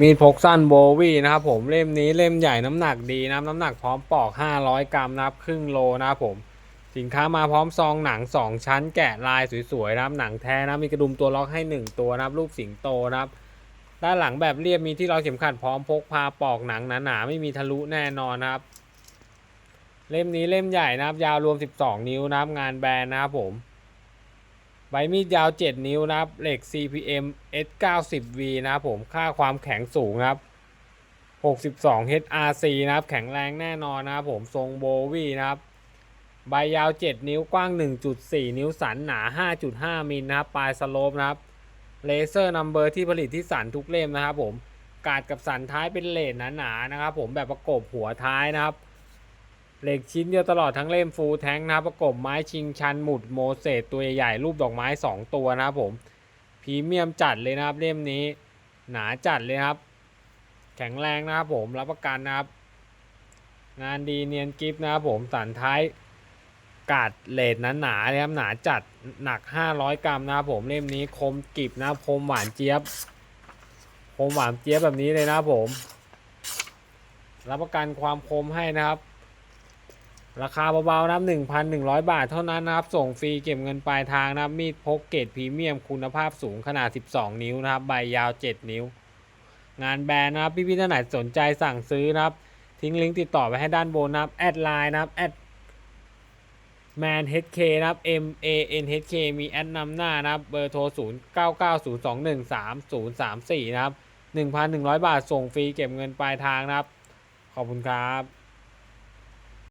มีดพกสั้นโบวี่นะครับผมเล่มนี้เล่มใหญ่น้ำหนักดีนะน้ำหนักพร้อมปอก 500 กรัมนะครับครึ่งโลนะครับผม สินค้ามาพร้อมซองหนัง 2 ชั้นแกะลายสวยๆนะครับหนังแท้นะมีกระดุมตัวล็อกให้ 1 ตัวนะครับรูปสิงโตนะครับด้านหลังแบบเรียบมีที่เราเข็มขัดพร้อมพกพาปอกหนังหนาๆไม่มีทะลุแน่นอนนะครับ เล่มนี้เล่มใหญ่นะครับ ยาวรวม 12 นิ้วนะครับงานแบรนด์นะครับผม ใบมีดยาว 7 นิ้วนะครับ เหล็ก CPM S90V นะครับผมค่าความแข็งสูงครับ 62 HRC นะครับ แข็งแรงแน่นอนนะครับผมทรงโบวี่นะครับ ใบยาว 7 นิ้วกว้าง 1.4 นิ้วสันหนา 5.5 มิลนะครับ ปลายสโลปนะครับ เลเซอร์นัมเบอร์ที่ผลิตที่สันทุกเล่มนะครับผม กาดกับสันท้ายเป็นเลนหนาๆนะครับผมแบบประกบหัวท้ายนะครับ เหล็กชิ้นเดียวตลอดทั้งเล่มฟูลแทงนะครับประกบไม้ชิงชันหมุดโมเสสตัวใหญ่ๆรูปดอกไม้ 2 ตัวนะครับผมพรีเมียมจัดเลยนะครับเล่มนี้ หนาจัดเลยครับ แข็งแรงนะครับผมรับประกันนะครับ งานดีเนียนกิฟนะครับผมสันท้ายกาดเลดหนาเลยครับหนาจัดหนัก 500 กรัมนะครับผมเล่มนี้คมกริบนะครับคมหวานเจี๊ยบคมหวานเจี๊ยบแบบนี้เลยนะครับผม รับประกันความคมให้นะครับ ราคาเบาๆนะครับ1,100 บาทเท่านั้นนะครับ ส่งฟรีเก็บเงินปลายทางนะครับมีดพกเกรดพรีเมียมคุณภาพสูงขนาด 12 นิ้วนะครับ ใบยาว 7 นิ้ว งานแบรนด์นะครับพี่ๆท่านไหนสนใจสั่งซื้อนะครับ ทิ้งลิงก์ติดต่อไปให้ด้านบนนะครับแอดไลน์นะครับแอด man hk นะครับ m a n h k มีแอดนำหน้านะครับ เบอร์โทร 0 9 9 0 2 1 3 0 3 4 นะครับ 1,100 บาทส่งฟรีเก็บเงินปลายทางนะครับ ขอบคุณครับ